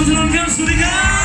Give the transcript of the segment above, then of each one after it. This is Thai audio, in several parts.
Hoje não quero explicar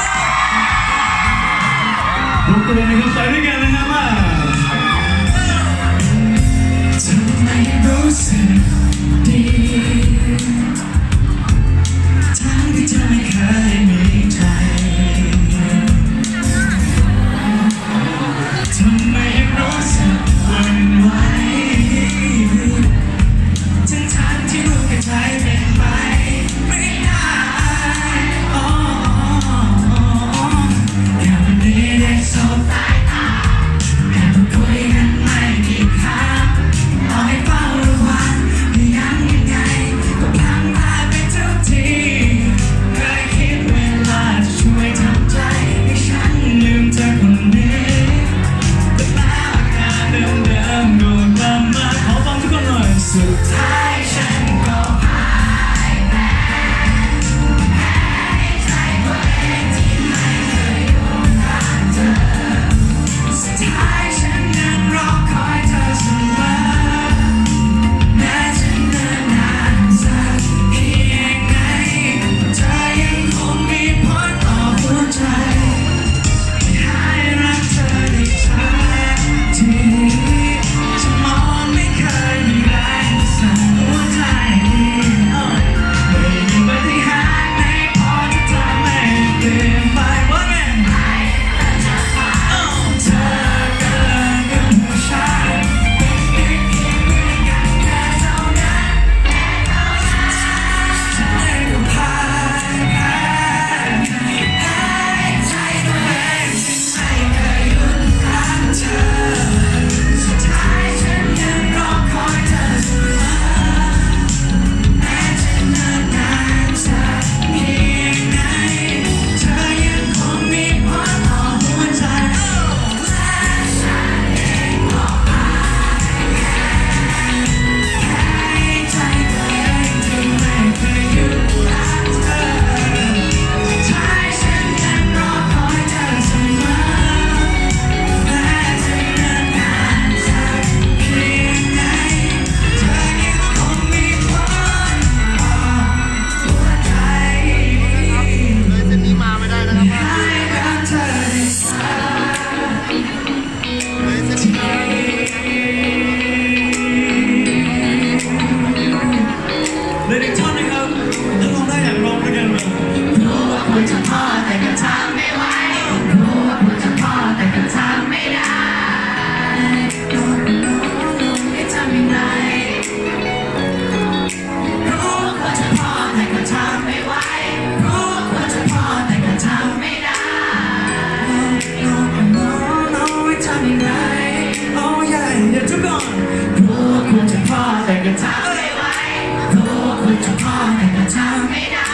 แต่ก็ทำไม่ได้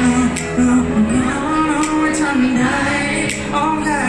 รู้รู้รู้ว่าทำไม่ได้โอ้ได้